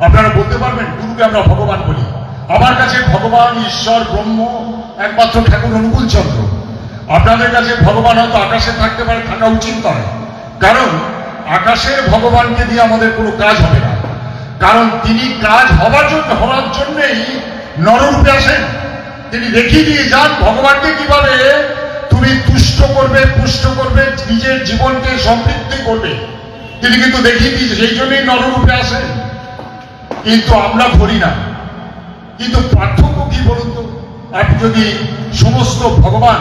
আপনারা বলতে পারবেন, গুরুকে আমরা ভগবান বলি। আমার কাছে ভগবান, ঈশ্বর, ব্রহ্ম, একমাত্র ঠাকুর অনুকূল চন্দ্র। আপনাদের কাছে ভগবান হয়তো আকাশে থাকতে পারে, থাকা উচিত নয়। কারণ আকাশের ভগবানকে দিয়ে আমাদের কোনো কাজ হবে না। কারণ তিনি কাজ হবার জন্য, হওয়ার জন্যই নররূপে আসেন। তিনি দেখিয়ে দিয়ে যান, ভগবানকে কীভাবে? তুমি তুষ্ট করবে, পুষ্ট করবে, নিজের জীবনকে সমৃদ্ধি করবে। তিনি কিন্তু দেখিয়ে দিয়েছে সেই জন্যই নররূপে আসেন। কিন্তু আমরা করি না। কিন্তু পার্থক্য কি বলুন তো? আপনি যদি সমস্ত ভগবান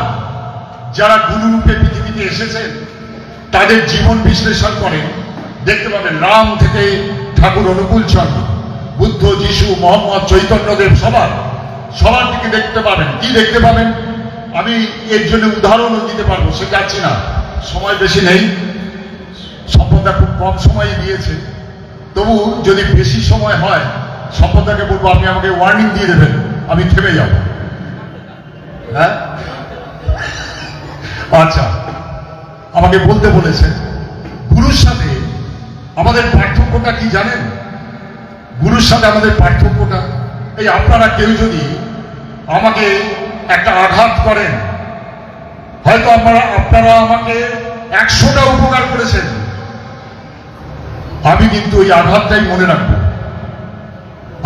যারা গুরুরূপে পৃথিবীতে এসেছেন, তাদের জীবন বিশ্লেষণ করেন। দেখতে পাবেন, রাম থেকে ঠাকুর অনুকূল চন্দ্র বুদ্ধ, যিশু, মোহাম্মদ, চৈতন্যদেব সবার সবার দিকে দেখতে পাবেন। কি দেখতে পাবেন? আমি এর জন্য উদাহরণও দিতে পারব, সে যাচ্ছি না। সময় বেশি নেই। সম্পদটা খুব কম সময় দিয়েছে তবু যদি বেশি সময় হয় সম্পদাকে বলব, আপনি আমাকে ওয়ার্নিং দিয়ে দেবেন, আমি থেমে যাব। হ্যাঁ? আচ্ছা আমাকে বলতে বলেছে, গুরুর সাথে আমাদের পার্থক্যটা কি জানেন? গুরুর সাথে আমাদের পার্থক্যটা, এই আপনারা কেউ যদি আমাকে একটা আঘাত করেন, হয়তো আপনারা আপনারা আমাকে একশোটা উপকার করেছেন। আমি কিন্তু ওই আঘাতটাই মনে রাখব।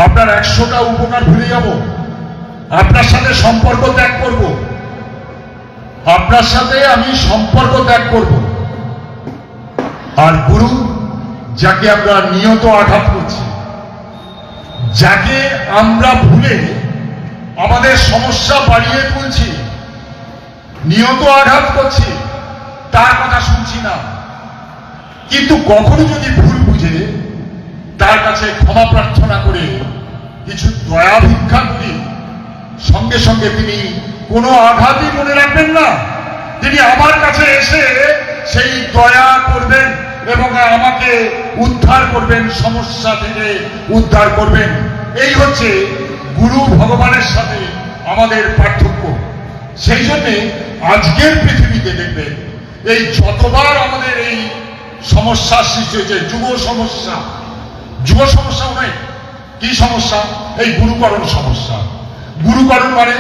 আপনার একশোটা উপকার ভুলে যাব। আপনার সাথে সম্পর্ক ত্যাগ করব। আপনার সাথে আমি সম্পর্ক ত্যাগ করব। আর গুরু, যাকে আমরা নিয়ত আঘাত করছি, যাকে আমরা ভুলে আমাদের সমস্যা বাড়িয়ে তুলছি, নিয়ত আঘাত করছি, তার কথা শুনছি না। কিন্তু কখনো যদি ভুল তার কাছে ক্ষমা প্রার্থনা করে কিছু দয়া ভিক্ষা করি। সঙ্গে সঙ্গে তিনি কোনো আঘাতই মনে রাখবেন না। তিনি আমার কাছে এসে সেই দয়া করবেন এবং আমাকে উদ্ধার করবেন, সমস্যা থেকে উদ্ধার করবেন। এই হচ্ছে গুরু ভগবানের সাথে আমাদের পার্থক্য। সেই জন্যে আজকের পৃথিবীতে দেখবেন, এই যতবার আমাদের এই সমস্যার সৃষ্টি হয়েছে, যুব সমস্যা যুব সমস্যা নয় কি সমস্যা? এই গুরুকরণ সমস্যা। গুরুকরণ মানে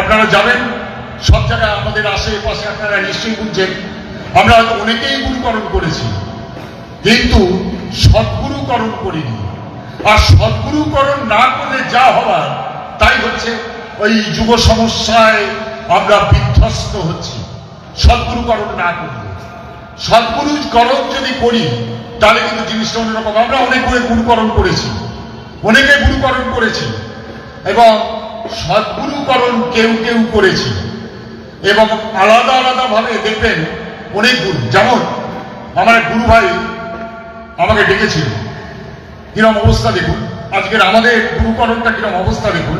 আপনারা যাবেন সব জায়গায় আমাদের আশেপাশে আপনারা নিশ্চয়ই বুঝছেন। আমরা হয়তো অনেকেই গুরুকরণ করেছি, কিন্তু সদ্গুরুকরণ করিনি। আর সদ্গুরুকরণ না করলে যা হওয়ার তাই হচ্ছে ওই যুব সমস্যায় আমরা বিধ্বস্ত হচ্ছি। সদ্গুরুকরণ না করলে। সদ্গুরুকরণ যদি করি তাহলে কিন্তু জিনিসটা অন্যরকম। আমরা অনেক করে গুরুকরণ করেছি। অনেকে গুরুকরণ করেছি। এবং সদ্গুরুকরণ কেউ কেউ করেছি। এবং আলাদা আলাদা ভাবে দেখবেন অনেক গুরু। যেমন আমার এক গুরু ভাই আমাকে ডেকেছিল। কিরম অবস্থা দেখুন। আজকের আমাদের গুরুকরণটা কিরম অবস্থা দেখুন।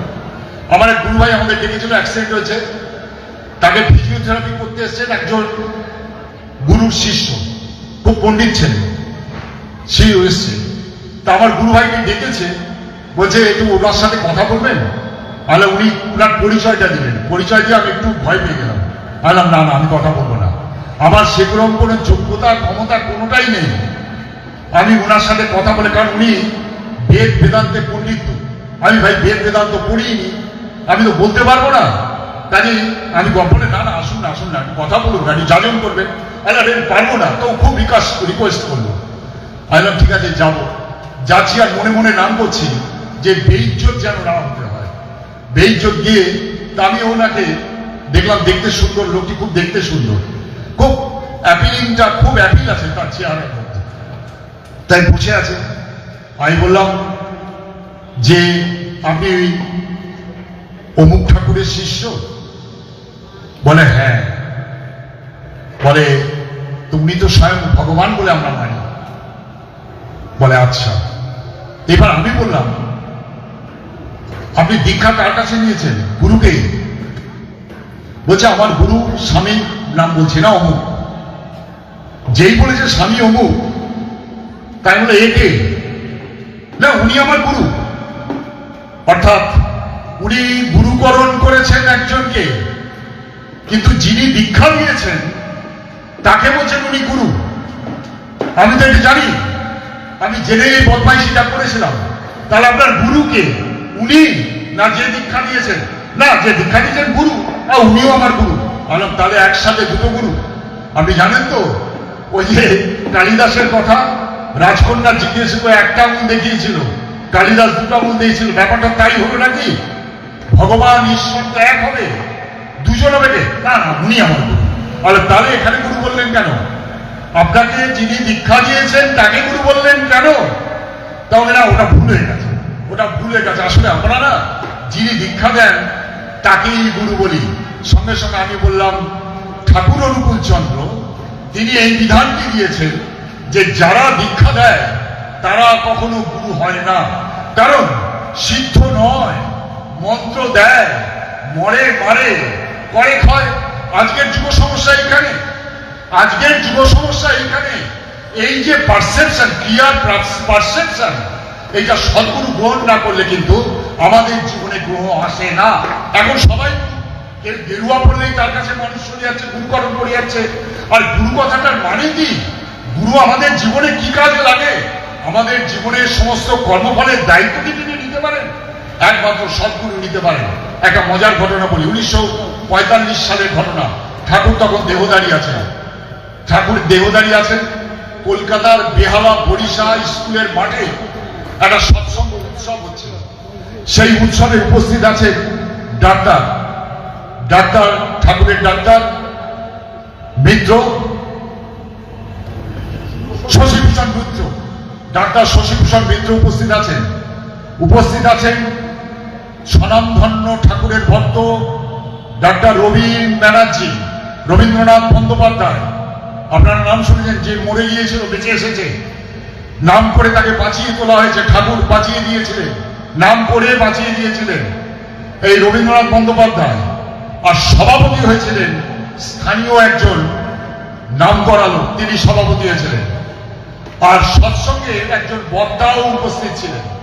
আমার এক গুরু ভাই আমাদের ডেকেছিল অ্যাক্সিডেন্ট হয়েছে। তাকে ফিজিওথেরাপি করতে এসছেন একজন গুরুর শিষ্য। খুব পণ্ডিত ছেলে। সেও এসছে। তা আমার গুরু ভাইকে ডেকেছে, বলছে, একটু ওনার সাথে কথা বলবেন? তাহলে উনি ওনার পরিচয়টা দিলেন। পরিচয় দিয়ে আমি একটু ভয় পেয়ে গেলাম। বললাম, না না, আমি কথা বলব না। আমার সেরকম কোনো যোগ্যতা, ক্ষমতা কোনোটাই নেই। আমি ওনার সাথে কথা বলে, কারণ উনি বেদ বেদান্তে পণ্ডিত। আমি ভাই, বেদ বেদান্ত পড়িনি আমি তো বলতে পারব না। কাজে আমি গল্পনে না না, আসুন না আসুন না কথা বলুন, গাড়ি যাজন করবেন আরে পারব না। তো খুব রিকাশ রিকোয়েস্ট করল। আমি বললাম, ঠিক আছে, যাব। যাচ্ছি আর মনে মনে নাম করছি যে বেইজ্জত যেন না হতে হয়। বেইজ্জত গিয়ে তা আমি ওনাকে দেখলাম, দেখতে সুন্দর, লোকটি খুব দেখতে সুন্দর। খুব অ্যাপিলিংটা খুব অ্যাপিল আছে তার চেহারার মধ্যে। তাই বসে আছে। আমি বললাম, যে আপনি ওই অমুক ঠাকুরের শিষ্য? বলে হ্যাঁ। বলে, তুমি তো স্বয়ং ভগবান বলে আমরা মানি। বলে আচ্ছা। এবার আমি বললাম, আপনি দীক্ষা কার কাছে নিয়েছেন? গুরুকে? বলছে, আমার গুরু স্বামী নাম বলছি না অমুক। যেই বলেছে স্বামী অমুক, তাই বলে একে? না, উনি আমার গুরু। অর্থাৎ উনি গুরুকরণ করেছেন একজনকে, কিন্তু যিনি দীক্ষা নিয়েছেন, তাকে বলছেন উনি গুরু। আমি তো এটা জানি। আমি জেনে এই বদমাইশিটা করেছিলাম। তাহলে আপনার গুরুকে উনি? না, যে দীক্ষা দিয়েছেন। না, যে দীক্ষা দিয়েছেন গুরু, না, উনিও আমার গুরু। বললাম তাহলে একসাথে দুটো গুরু। আপনি জানেন তো, ওই যে কালিদাসের কথা, রাজকন্যা জিজ্ঞেস করে একটা আঙুল দেখিয়েছিল। কালিদাস দুটো আঙুল দিয়েছিল। ব্যাপারটা তাই হলো নাকি? ভগবান ঈশ্বর তো এক হবে। দুজন হবে? না উনি আমার গুরু। তাহলে এখানে গুরু বললেন কেন? আপনাকে যিনি দীক্ষা দিয়েছেন, তাকে গুরু বললেন, কেন? তাহলে না ওটা ভুল গেছে। ওটা ভুল গেছে। আসলে আমরা না যিনি দীক্ষা দেন, তাকেই গুরু বলি। সঙ্গে সঙ্গে আমি বললাম, ঠাকুর অনুকূল চন্দ্র, তিনি এই বিধানটি দিয়েছেন যে যারা দীক্ষা দেয়, তারা কখনো গুরু হয় না। কারণ, সিদ্ধ নয়, মন্ত্র দেয়, মরে মারে করে ক্ষয় আজকের যুব সমস্যা এখানে। আজকের যুব সমস্যা এখানে। এই যে পারসেপশন ক্লিয়ার পারসেপশন এইটা সদ্গুরু গ্রহণ না করলে কিন্তু আমাদের জীবনে গ্রহ আসে না। এখন সবাই এর গেরুয়া পড়লেই তার কাছে মানুষ চলে যাচ্ছে গুরুকরণ করে যাচ্ছে আর গুরু কথাটার মানে কি? গুরু আমাদের জীবনে কি কাজে লাগে? আমাদের জীবনের সমস্ত কর্মফলের দায়িত্ব কি তিনি নিতে পারেন? একমাত্র সদ্গুরু নিতে পারেন। একটা মজার ঘটনা বলি। উনিশশো পঁয়তাল্লিশ সালের ঘটনা। ঠাকুর তখন দেহদারি আছেন। ঠাকুর দেহদারি আছেন। কলকাতার বেহালা বরিশা স্কুলের মাঠে একটা সৎসঙ্গ উৎসব হচ্ছে। সেই উৎসবে উপস্থিত আছে ডাক্তার। ডাক্তার, ঠাকুরের ডাক্তার, মিত্র, শশীভূষণ মিত্র। ডাক্তার শশীভূষণ মিত্র উপস্থিত আছেন। উপস্থিত আছেন স্বনামধন্য ঠাকুরের ভক্ত ডাক্তার রবীন ব্যানার্জি, রবীন্দ্রনাথ বন্দ্যোপাধ্যায়। আপনার নাম শুনেছেন? যে মরে গিয়েছিল, বেঁচে এসেছে। নাম করে তাকে বাঁচিয়ে তোলা হয়েছে, ঠাকুর বাঁচিয়ে দিয়েছিলেন। নাম করে বাঁচিয়ে দিয়েছিলেন এই রবীন্দ্রনাথ বন্দ্যোপাধ্যায়। আর সভাপতি হয়েছিলেন স্থানীয় একজন নাম করালো তিনি সভাপতি হয়েছিলেন। আর সৎসঙ্গে একজন বক্তাও উপস্থিত ছিলেন।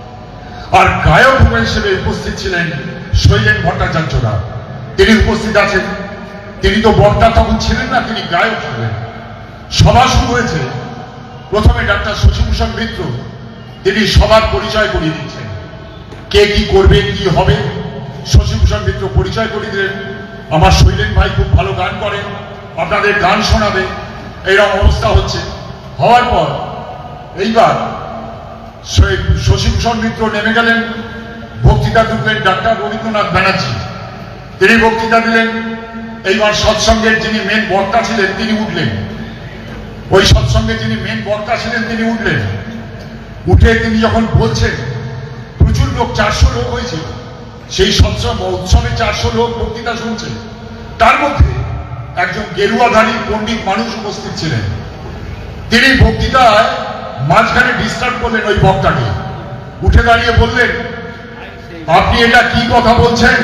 আর গায়ক হিসেবে উপস্থিত ছিলেন শৈলেন ভট্টাচার্যরা। তিনি উপস্থিত আছেন। তিনি তো বক্তা তখন ছিলেন না, তিনি গায়ক ছিলেন। সভা শুরু হয়েছে। প্রথমে ডাক্তার শশীভূষণ মিত্র, তিনি সবার পরিচয় করিয়ে দিচ্ছেন। কে কি করবে, কি হবে, শশীভূষণ মিত্র পরিচয় করিয়ে দিলেন। আমার শৈলেন ভাই খুব ভালো গান করেন, আপনাদের গান শোনাবে। এইরকম অবস্থা হচ্ছে। হওয়ার পর এইবার শশীভূষণ মিত্র নেমে গেলেন বক্তৃতা দিলেন ডাক্তার রবীন্দ্রনাথ ব্যানার্জি। তিনি বক্তৃতা দিলেন। এইবার সৎসঙ্গের যিনি মেন বক্তা ছিলেন, তিনি উঠলেন। ওই সৎসঙ্গে যিনি মেন বক্তা ছিলেন, তিনি উঠলেন। উঠে তিনি যখন বলছেন, প্রচুর লোক, চারশো লোক হয়েছিল সেই সৎসঙ্গ, উৎসবে চারশো লোক বক্তৃতা শুনছে। তার মধ্যে একজন গেরুয়াধারী পণ্ডিত মানুষ উপস্থিত ছিলেন। তিনি বক্তৃতায় মাঝখানে ডিস্টার্ব করলেন ওই বক্তাকে। উঠে দাঁড়িয়ে বললেন, আপনি এটা কি কথা বলছেন?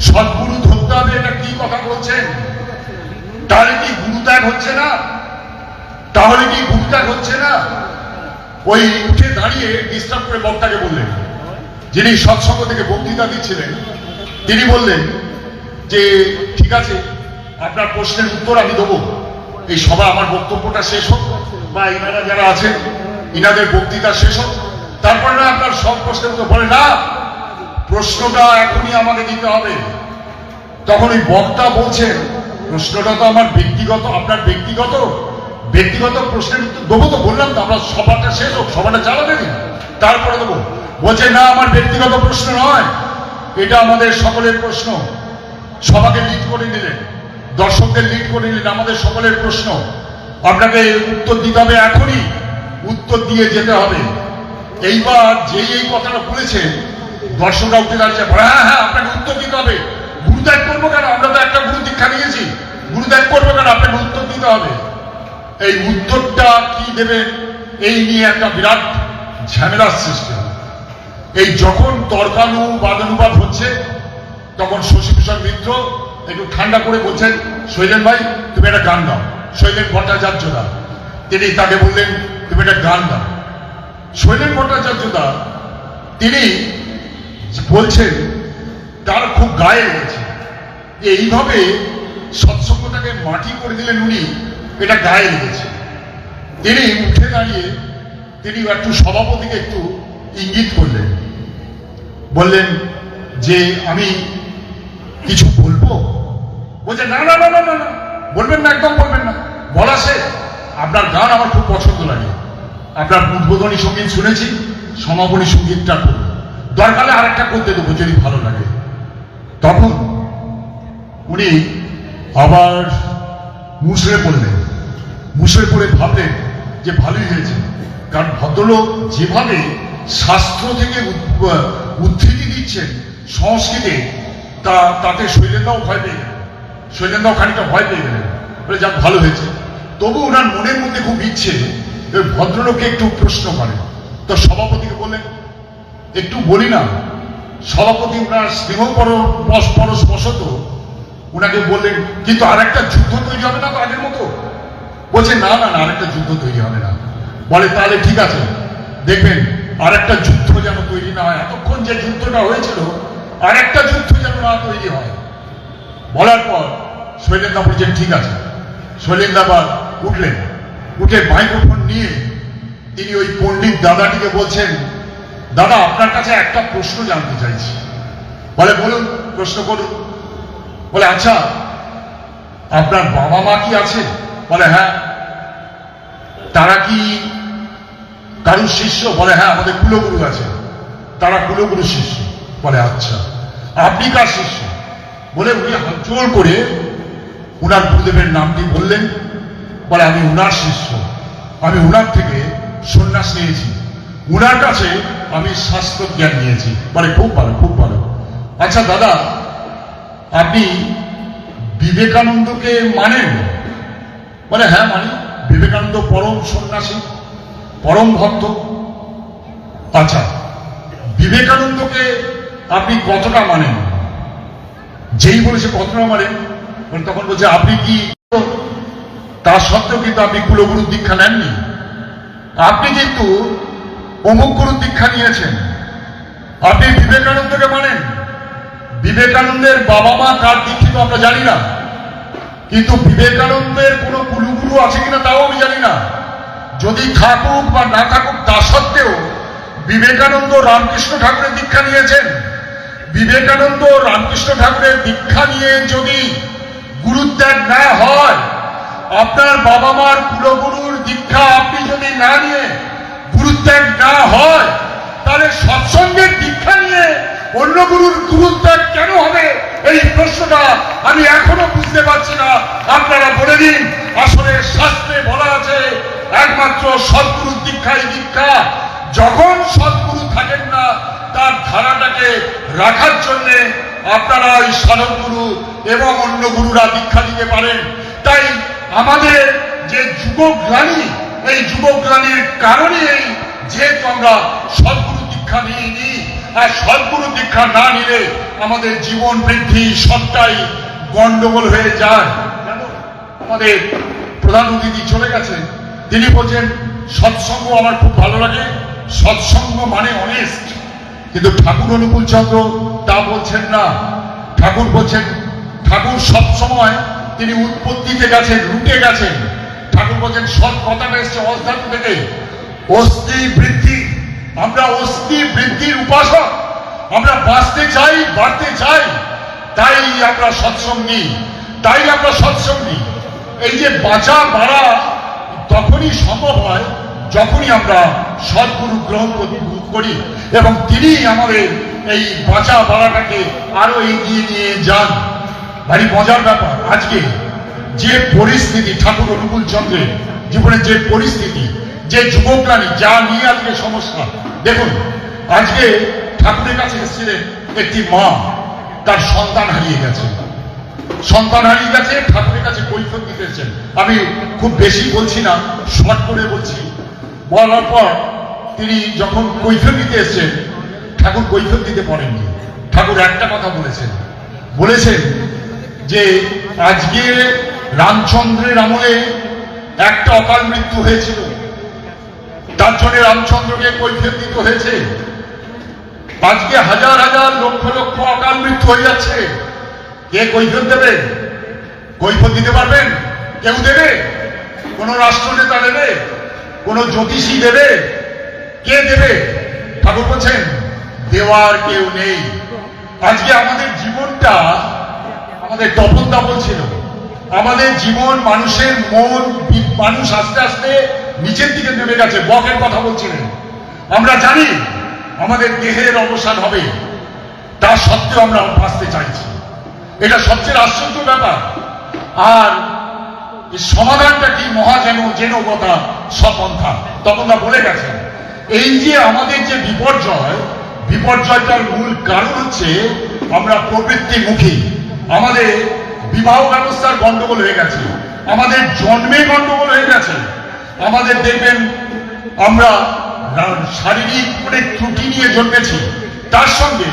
সদ্গুরু ধরতে হবে এটা কি কথা বলছেন? তাহলে কি গুরু হচ্ছে না? তাহলে কি ত্যাগ হচ্ছে না? ওই উঠে দাঁড়িয়ে ডিস্টার্ব করে বক্তাকে বললেন। যিনি সৎসঙ্গ থেকে বক্তৃতা দিচ্ছিলেন, তিনি বললেন যে, ঠিক আছে, আপনার প্রশ্নের উত্তর আমি দেবো। এই সভা আমার বক্তব্যটা শেষ হোক বা ইনারা যারা আছেন, ইনাদের বক্তৃতা শেষ হোক। তারপরে না আপনার সব প্রশ্নের উত্তর বলে, না, প্রশ্নটা এখনই আমাকে দিতে হবে। তখন ওই বক্তা বলছেন, প্রশ্নটা তো আমার ব্যক্তিগত, আপনার ব্যক্তিগত ব্যক্তিগত প্রশ্নের উত্তর দেবো তো বললাম তো, আমরা সভাটা শেষ হোক, সভাটা চালাবে তারপরে দেবো। বলছে, না, আমার ব্যক্তিগত প্রশ্ন নয়। এটা আমাদের সকলের প্রশ্ন। সভাকে লিড করে নিলেন। দর্শকদের লিড করে নিলেন, আমাদের সকলের প্রশ্ন। আপনাকে উত্তর দিতে হবে এখনই। উত্তর দিয়ে যেতে হবে। এইবার যেই এই কথাটা বলেছেন, দর্শকরা উঠে দাঁড়িয়েছে হ্যাঁ হ্যাঁ আপনাকে উত্তর দিতে হবে। গুরুত্যাগ করব কেন? আমরা তো একটা গুরু দীক্ষা নিয়েছি। গুরুত্যাগ করব কেন? আপনাকে উত্তর দিতে হবে। এই উত্তরটা কি দেবেন এই নিয়ে একটা বিরাট ঝামেলার সৃষ্টি এই যখন তর্কানু বাদানুবাদ হচ্ছে, তখন শশীভূষণ মিত্র একটু ঠান্ডা করে বলছেন, শৈলেন ভাই, তুমি একটা গান দাও শৈলেন ভট্টাচার্য দা তিনি তাকে বললেন, তুমি একটা গান দাও শৈলেন ভট্টাচার্য দা তিনি বলছেন, তার খুব গায়ে লেগেছে। এইভাবে সৎসঙ্গটাকে মাটি করে দিলেন উনি এটা গায়ে লেগেছে। তিনি উঠে দাঁড়িয়ে তিনি একটু সভাপতিকে একটু ইঙ্গিত করলেন। বললেন, যে আমি কিছু বলব? বলছে, না না না না না বলবেন না, একদম বলবেন না। বলা সে আপনার গান আমার খুব পছন্দ লাগে। আপনার উদ্বোধনী সংগীত শুনেছি, সমাপনী সঙ্গীতটা করুন। দরকারে আরেকটা করতে দেবো, যদি ভালো লাগে। তখন উনি আবার মুসড়ে পড়লেন। মুসড়ে পড়ে ভাবলেন যে ভালোই হয়েছে। কারণ ভদ্রলোক যেভাবে শাস্ত্র থেকে উদ্ধৃতি দিচ্ছেন সংস্কৃতে, তা, তাতে শৈলেন্দাও ভয় পেয়ে গেলেন। শৈলেন্দাও খানিকটা ভয় পেয়ে গেলেন। বলে যাক, ভালো হয়েছে। তবু ওনার মনের মধ্যে খুব ইচ্ছে যে ভদ্রলোককে একটু প্রশ্ন করে তো সভাপতিকে বললেন, একটু বলি না, সভাপতি ওনার স্নেহ পরশ পরশ ওনাকে বললেন, কিন্তু আর একটা যুদ্ধ তৈরি হবে না তো আগের মতো? বলছে, না না না, আরেকটা যুদ্ধ তৈরি হবে না। বলে, তাহলে ঠিক আছে, দেখবেন, আরেকটা যুদ্ধ যেন তৈরি না হয়। এতক্ষণ যে যুদ্ধটা হয়েছিল, আরেকটা যুদ্ধ যেন না তৈরি হয়। বলার পর শৈলেন্দা বলছেন ঠিক আছে। শৈলেন্দা আবার উঠলেন। উঠে মাইক্রোফোন নিয়ে তিনি ওই পণ্ডিত দাদাটিকে বলছেন, দাদা, আপনার কাছে একটা প্রশ্ন জানতে চাইছি। বলে, বলুন, প্রশ্ন করুন। বলে আচ্ছা আপনার বাবা মা কি আছে? বলে হ্যাঁ। তারা কি কারুর শিষ্য? বলে হ্যাঁ আমাদের কুলগুরু আছে। তারা কুলগুরু শিষ্য। বলে আচ্ছা আপনি কার শিষ্য? বলে, উনি জোর করে উনার গুরুদেবের নামটি বললেন। বলে, আমি উনার শিষ্য। আমি উনার থেকে সন্ন্যাস নিয়েছি। উনার কাছে আমি শাস্ত্র জ্ঞান নিয়েছি। বলে, খুব ভালো খুব ভালো। আচ্ছা দাদা, আপনি বিবেকানন্দকে মানেন? বলে হ্যাঁ মানে বিবেকানন্দ পরম সন্ন্যাসী, পরম ভক্ত। আচ্ছা বিবেকানন্দকে আপনি কতটা মানেন? যেই বলেছে কতটা মানেন বলে তখন বলছে, আপনি কি তা সত্ত্বেও কিন্তু আপনি কুলগুরুর দীক্ষা নেননি? আপনি কিন্তু অমুক গুরুর দীক্ষা নিয়েছেন। আপনি বিবেকানন্দকে মানেন। বিবেকানন্দের বাবা মা কার দীক্ষিত আমরা জানি না। কিন্তু বিবেকানন্দের কোনো কুলুগুরু আছে কিনা তাও আমি জানি না। যদি থাকুক বা না থাকুক, তা সত্ত্বেও বিবেকানন্দ রামকৃষ্ণ ঠাকুরের দীক্ষা নিয়েছেন। বিবেকানন্দ রামকৃষ্ণ ঠাকুরের দীক্ষা নিয়ে যদি গুরুত্যাগ না হয়, আপনার বাবা মার কুলগুরুর দীক্ষা আপনি যদি না নিয়ে গুরুত্যাগ না হয়, তাহলে সৎসঙ্গের দীক্ষা নিয়ে অন্য গুরুর গুরুত্যাগ কেন হবে? এই প্রশ্নটা আমি এখনও বুঝতে পারছি না। আপনারা বলে দিন, আসলে শাস্ত্রে বলা আছে, একমাত্র সদ্গুরুর দীক্ষাই দীক্ষা। যখন সদ্গুরু থাকেন না, তার ধারাটাকে রাখার জন্য আপনারা ওই সাধক গুরু এবং অন্য গুরুরা দীক্ষা দিতে পারেন। তাই আমাদের যে যুবক যুবগ্লানি এই যুবগ্লানির কারণেই যেহেতু আমরা সদ্গুরু দীক্ষা নিয়ে নিই আর সদ্গুরু দীক্ষা না নিলে আমাদের জীবন বৃদ্ধি সবটাই গন্ডগোল হয়ে যায়। আমাদের প্রধান অতিথি চলে গেছে। তিনি বলছেন, সৎসঙ্গ আমার খুব ভালো লাগে। সৎসঙ্গ মানে অনেস্ট কিন্তু ঠাকুর অনুকূল চন্দ্র তা বলছেন না। ঠাকুর বলছেন, ঠাকুর সব সময় তিনি উৎপত্তিতে গেছেন, রুটে গেছেন। ঠাকুর বলছেন, সৎ কথাটা এসছে অস্ধাতু থেকে। অস্থি বৃদ্ধি। আমরা অস্থি বৃদ্ধির উপাসক। আমরা বাঁচতে চাই, বাড়তে চাই। তাই আমরা সৎসঙ্গী। তাই আমরা সৎসঙ্গী। এই যে বাঁচা বাড়া তখনই সম্ভব হয় যখনই আমরা সদ্গুরু গ্রহণ করি- করি এবং তিনি আমাদের এই বাঁচা বাড়াটাকে আরও এগিয়ে নিয়ে যান। ভারী মজার ব্যাপার, আজকে যে পরিস্থিতি, ঠাকুর অনুকূল চন্দ্রের জীবনের যে পরিস্থিতি, যে যুবকরানি যা নিয়ে আজকে সমস্যা, দেখুন, আজকে ঠাকুরের কাছে এসেছিলেন একটি মা, তার সন্তান হারিয়ে গেছে। সন্তান গেছে ঠাকুরের কাছে কৈফত দিতেছেন আমি খুব বেশি বলছি না, শর্ট করে বলছি। বলার পর তিনি যখন কৈফত দিতে এসছেন, ঠাকুর কৈফত দিতে পারেননি ঠাকুর একটা কথা বলেছেন। বলেছেন যে, আজকে রামচন্দ্রের আমলে একটা অকাল মৃত্যু হয়েছিল। তার জন্য রামচন্দ্রকে কৈফিয়ত দিতে হয়েছে। আজকে হাজার হাজার লক্ষ লক্ষ অকাল মৃত্যু হয়ে যাচ্ছে। কে কৈফিয়ত দেবে? কৈফিয়ত দিতে পারবেন? কেউ দেবে? কোন রাষ্ট্রনেতা দেবে? কোন জ্যোতিষী দেবে? কে দেবে? ঠাকুর বলছেন, দেওয়ার কেউ নেই। আজকে আমাদের জীবনটা আমাদের তপনদা বলছিল আমাদের জীবন মানুষের মন, মানুষ আস্তে আস্তে নিচের দিকে নেমে গেছে, বকের কথা বলছিলেন। আমরা জানি আমাদের দেহের অবসান হবে, তা সত্ত্বেও আমরা বাঁচতে চাইছি। এটা সবচেয়ে আশ্চর্য ব্যাপার। আর সমাধানটা কি মহাজেন যেন যেন কথা সপন্থা তখন তা বলে গেছেন। এই যে আমাদের যে বিপর্যয়, বিপর্যয়টার মূল কারণ হচ্ছে আমরা প্রবৃত্তিমুখী। আমাদের বিবাহ ব্যবস্থার গন্ডগোল হয়ে গেছে। আমাদের জন্মে গন্ডগোল হয়ে গেছে। আমাদের দেখবেন আমরা শারীরিক অনেক ত্রুটি নিয়ে জন্মেছি। তার সঙ্গে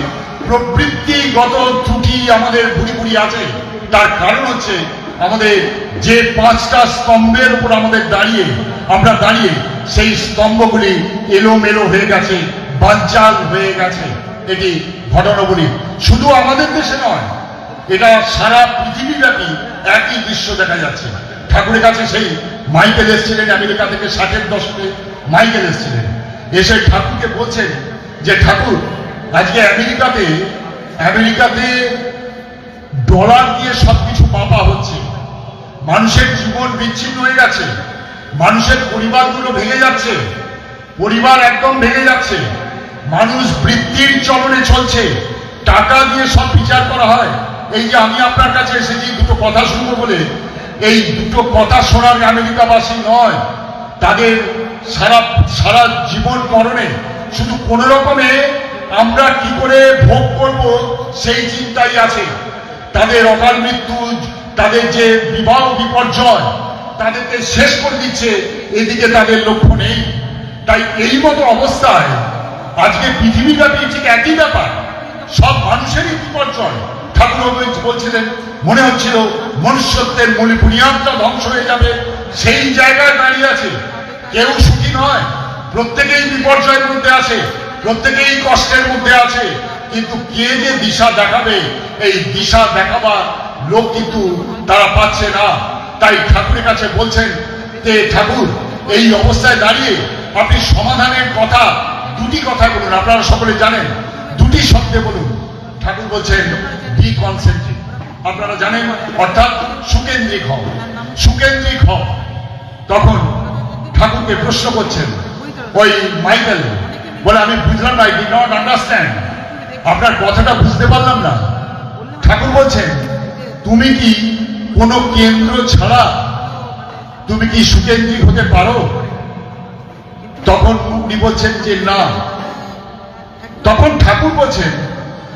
প্রবৃত্তিগত ত্রুটি আমাদের ভুড়ি ভুড়ি আছে। তার কারণ হচ্ছে আমাদের যে পাঁচটা স্তম্ভের উপর আমাদের দাঁড়িয়ে, আমরা দাঁড়িয়ে সেই স্তম্ভগুলি এলোমেলো হয়ে গেছে বাঞ্চাল হয়ে গেছে। এটি ঘটনা বলি শুধু আমাদের দেশে নয়, এটা সারা পৃথিবীব্যাপী একই দৃশ্য দেখা যাচ্ছে। ঠাকুরের কাছে সেই মাইকেল এসেছিলেন আমেরিকা থেকে ষাটের দশকে। মাইকেল এসেছিলেন। এসে ঠাকুরকে বলছেন যে, ঠাকুর আজকে আমেরিকাতে আমেরিকাতে ডলার দিয়ে সবকিছু মাপা হচ্ছে। মানুষের জীবন বিচ্ছিন্ন হয়ে গেছে। মানুষের পরিবারগুলো ভেঙে যাচ্ছে। পরিবার একদম ভেঙে যাচ্ছে। মানুষ বৃত্তির চলনে চলছে। টাকা দিয়ে সব বিচার করা হয়। এই যে আমি আপনার কাছে এসেছি দুটো কথা শুনব বলে, এই দুটো কথা শোনার আমেরিকাবাসী নয়। তাদের সারা সারা জীবন মরণে শুধু কোন রকমে আমরা কি করে ভোগ করব সেই চিন্তাই আছে। তাদের অকাল মৃত্যু, তাদের যে বিবাহ বিপর্যয়, তাদেরকে শেষ করে দিচ্ছে, এদিকে তাদের লক্ষ্য নেই। তাই এই মতো অবস্থায় আজকে পৃথিবীব্যাপী ঠিক একই ব্যাপার, সব মানুষেরই বিপর্যয়। ঠাকুর বলছিলেন, মনে হচ্ছিল মনুষ্যত্বের মূল বুনিয়াদটা ধ্বংস হয়ে যাবে, সেই জায়গায় দাঁড়িয়ে আছে। কেউ সুখী নয়, প্রত্যেকেই বিপর্যয়ের মধ্যে আছে। প্রত্যেকেই কষ্টের মধ্যে আছে, কিন্তু কে যে দিশা দেখাবে, এই দিশা দেখাবার লোক কিন্তু তারা পাচ্ছে না। তাই ঠাকুরের কাছে বলছেন যে ঠাকুর, এই অবস্থায় দাঁড়িয়ে আপনি সমাধানের কথা, দুটি কথা বলুন, আপনারা সকলে জানেন। দুটি শব্দে বলুন। ঠাকুর বলছেন, বি কনসেন্ট্রিক। আপনারা জানেন, অর্থাৎ সুকেন্দ্রিক হও। সুকেন্দ্রিক হও। তখন ঠাকুরকে প্রশ্ন করছেন, ওই মাইকেল বলে, আমি বুঝলাম না ডি নট আন্ডারস্ট্যান্ড আপনার কথাটা বুঝতে পারলাম না। ঠাকুর বলছেন, তুমি কি কোনো কেন্দ্র ছাড়া, তুমি কি সুকেন্দ্রিক হতে পারো? তখন উনি বলছেন যে, না। তখন ঠাকুর বলছেন,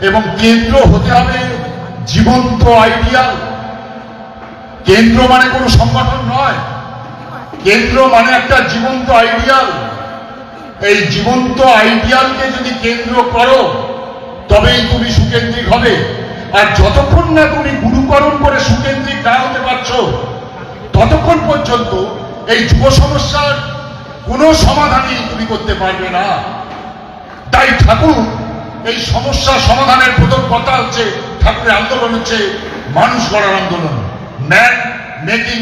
এবং কেন্দ্র হতে হবে জীবন্ত আইডিয়াল। কেন্দ্র মানে কোনো সংগঠন নয়। কেন্দ্র মানে একটা জীবন্ত আইডিয়াল। এই জীবন্ত আইডিয়ালকে যদি কেন্দ্র করো, তবেই তুমি সুকেন্দ্রিক হবে। আর যতক্ষণ না তুমি গুরুকরণ করে সুকেন্দ্রিক না হতে পারছ, ততক্ষণ পর্যন্ত এই যুব সমস্যার কোনো সমাধানই তুমি করতে পারবে না। তাই ঠাকুর, এই সমস্যা সমাধানের প্রথম কথা হচ্ছে, ঠাকুরের আন্দোলন হচ্ছে মানুষ গড়ার আন্দোলন। Man making